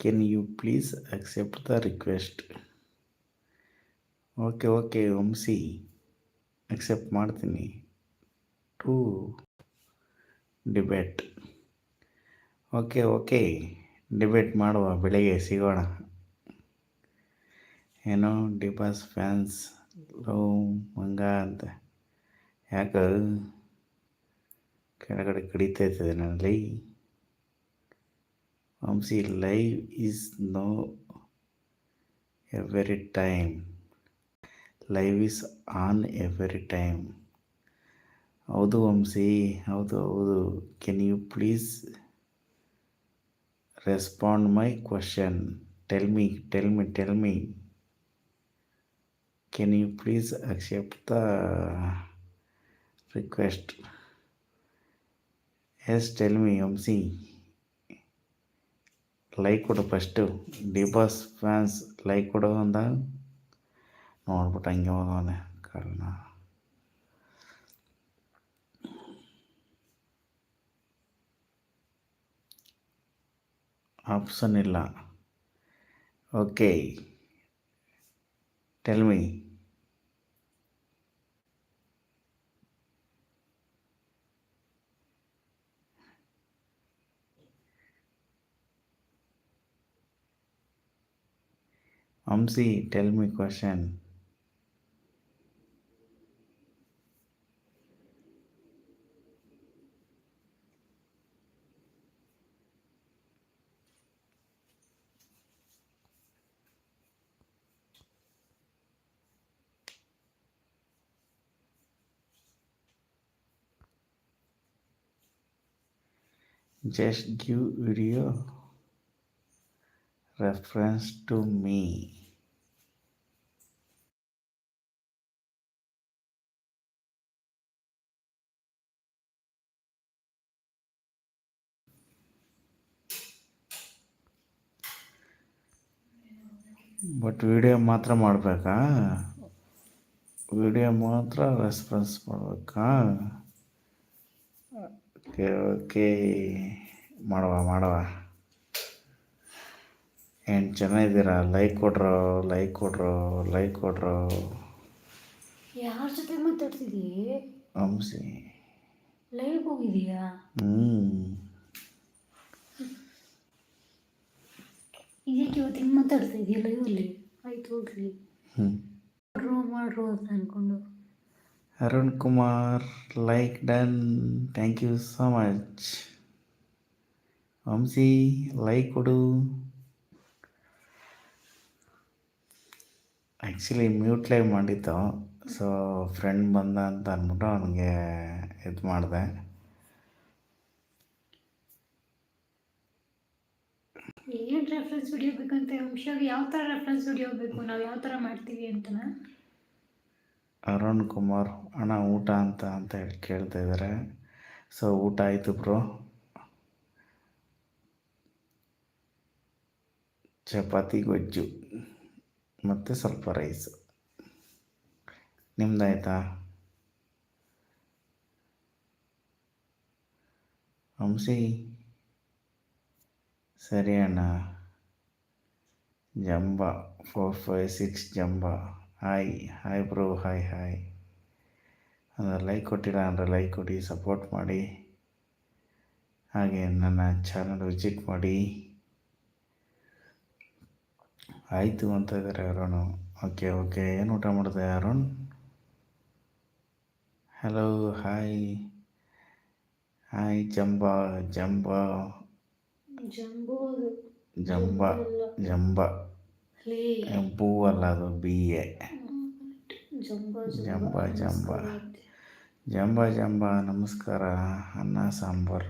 Can you please accept the request okay okay Vamshi accept ಮಾಡ್ತೀನಿ. To debate okay okay debate ಮಾಡುವ ಬೆಳಿಗ್ಗೆ ಸಿಗೋಣ. ಏನೋ ಡಿಬಾಸ್ ಫ್ಯಾನ್ಸ್ ಲವ್, ಮಂಗ ಅಂತ. ಯಾಕೆ? ಕೆಳಗಡೆ ಕಡಿತಾ ಇದ್ದೆ ನನ್ನ ಲೈ Vamshi live is no every time. Live is on every time. ಹೌದು ವಂಶಿ ಹೌದು ಹೌದು. Can you please respond my question tell me tell me tell me can you please accept the request yes tell me see. Like ಕೊಡು first D boss fans like ಕೊಡು ಅಂದಾಗ ನೋಡ್ಬಿಟ್ಟು ಹಂಗೆ ಹೋಗೋನೆ ಕಾರಣ. ಆಪ್ಷನ್ ಇಲ್ಲ. Okay tell me Amsi, tell me question. Just give video reference to me. But video ಮಾತ್ರ ಮಾಡಬೇಕಾ? ವಿಡಿಯೋ ಮಾತ್ರ ರೆಸ್ಪಾನ್ಸ್ ಮಾಡಬೇಕಾ? Okay okay. ಮಾಡುವ ಮಾಡುವ ಏನು ಚೆನ್ನಾಗಿದ್ದೀರಾ? ಲೈಕ್ ಕೊಡ್ರೋ ಲೈಕ್ ಕೊಡ್ರೋ ಲೈಕ್ ಕೊಡ್ರೋ ಯಾರ ಜೊತೆ ಮಾತಾಡ್ತಿದ್ದೀ? ಹಂಸಿ. ಲೈವ್ ಹೋಗಿದೀಯಾ ಹ್ಞೂ ಇದಕ್ಕೆ ಇವತ್ತು ಹಿಂಗೆ ಮಾತಾಡ್ತಾ ಇದೆಯಲ್ಲ ಇವಲ್ಲಿ ಆಯ್ತು ಹ್ಞೂ ಮಾಡ್ರು ಮಾಡ್ರು ಅಂತ ಅನ್ಕೊಂಡು. Arun Kumar like done thank you so much. Vamshi like ಕೊಡು. ಆ್ಯಕ್ಚುಲಿ ಮ್ಯೂಟ್ ಲೈವ್ ಮಾಡಿದ್ದು ಸೊ ಫ್ರೆಂಡ್ ಬಂದ ಅಂತ ಅಂದ್ಬಿಟ್ಟು ಅವನಿಗೆ ಇದು ಮಾಡಿದೆ. ಏನು ರೆಫ್ರೆನ್ಸ್ ವಿಡಿಯೋ ಬೇಕಂತ ವಂಶಾಗ ಯಾವ ಥರ ರೆಫ್ರೆನ್ಸ್ ವಿಡಿಯೋ ಬೇಕು, ನಾವು ಯಾವ ಥರ ಮಾಡ್ತೀವಿ ಅಂತನಾ? ಅರುಣ್ ಕುಮಾರ್, ಅಣ್ಣ ಊಟ ಅಂತ ಅಂತ ಹೇಳಿ ಕೇಳ್ತಾ ಇದ್ದಾರೆ ಸೊ ಊಟ ಆಯಿತು ಬ್ರೋ ಚಪಾತಿ, ಗೊಜ್ಜು, ಮತ್ತು ಸ್ವಲ್ಪ ರೈಸ್ ನಿಮ್ದಾಯ್ತಾ ಹಂಸಿ ಸರಿ ಅಣ್ಣ. ಜಂಬ ಫೋರ್ ಫೈವ್ ಸಿಕ್ಸ್ ಜಂಬ. Hi hi bro hi hi ಅಂದರೆ ಲೈಕ್ ಕೊಟ್ಟಿಲ್ಲ ಅಂದರೆ ಲೈಕ್ ಕೊಡಿ ಸಪೋರ್ಟ್ ಮಾಡಿ. ಹಾಗೆ ನನ್ನ ಚಾನಲ್ ವಿಸಿಟ್ ಮಾಡಿ. ಆಯಿತು ಅಂತ ಇದ್ದಾರೆ ಅರುಣ್. ಓಕೆ ಓಕೆ ಏನು ಊಟ ಮಾಡಿದೆ ಅರುಣ್? ಹಲೋ ಹಾಯ್ ಹಾಯ್ ಜಂಬ ಜಂಬ. ಜಂಬೋ ಜಂಬ ಬೂ ಅಲ್ಲ ಅದು ಬಿ ಎ. ಜಂಬ ಜಂಬ. ಜಂಬ ಜಂಬ. ಜಂಬ ನಮಸ್ಕಾರ. ಅನ್ನ ಸಾಂಬಾರ್.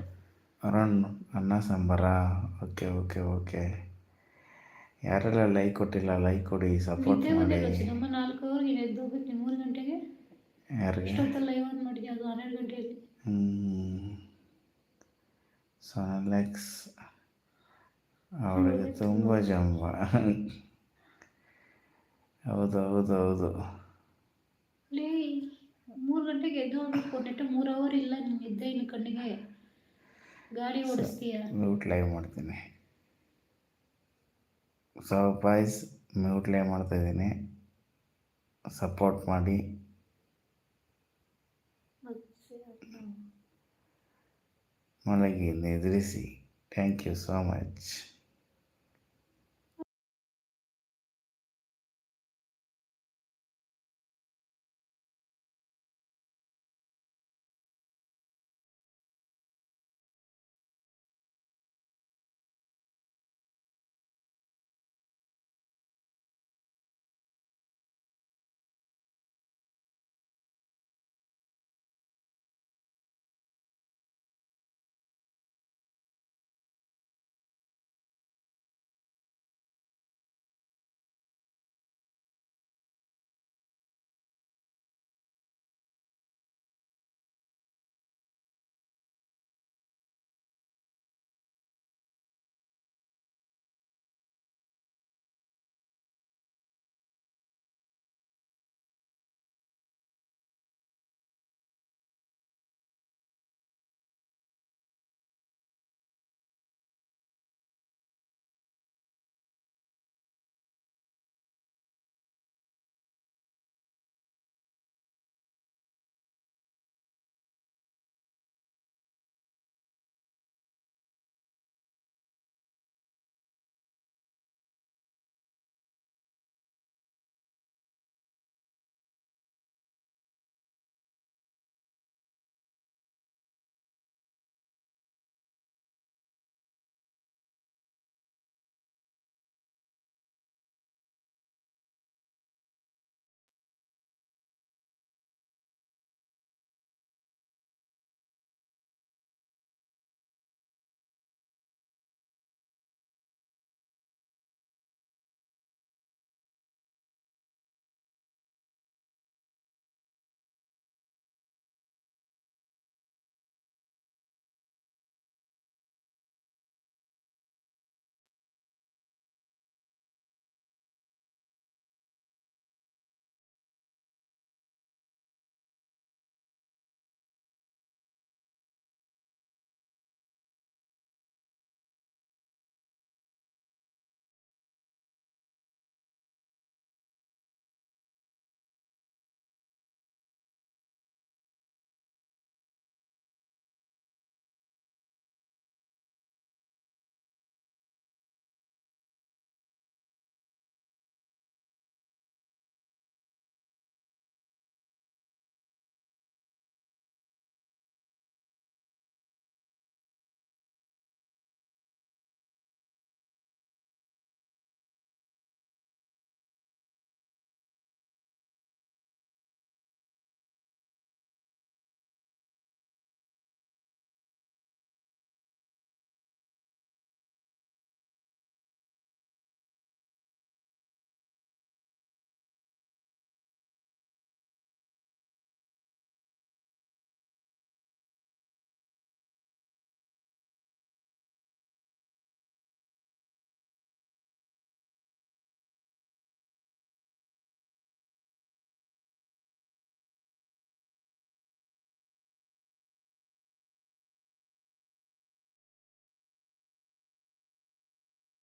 ಅರುಣ್ ಅನ್ನ ಸಾಂಬಾರಾ. Okay okay okay. ಯಾರೆಲ್ಲ ಲೈಕ್ ಕೊಟ್ಟಿಲ್ಲ ಲೈಕ್ ಕೊಡಿ ಸಪೋರ್ಟ್ ಮಾಡಿ. ಸೊ ಚಿನ್ನಮ್ಮ ಅವಳಿಗೆ ತುಂಬ ಜಂಬ. ಹೌದು ಹೌದು ಹೌದು. ಲೇ ಮೂರು ಗಂಟೆಗೆ ಎದ್ದು ನೆಟ್ಟು ಮೂರು ಅವರ್ ಇಲ್ಲ ನಿಮ್ಗೆ ಎದ್ದೆ ಇನ್ನು ಕಣ್ಣಿಗೆ. ಗಾಡಿ ಓಡಿಸ್ತೀಯ? ಮ್ಯೂಟ್ ಲೈವ್ ಮಾಡ್ತೀನಿ. ಸೊ ಪಾಯ್ಸ್ ಮ್ಯೂಟ್ ಲೈವ್ ಮಾಡ್ತಾಯಿದ್ದೀನಿ ಸಪೋರ್ಟ್ ಮಾಡಿ. ಮಲಗಿ ನಿದ್ರಿಸಿ ಥ್ಯಾಂಕ್ ಯು ಸೋ ಮಚ್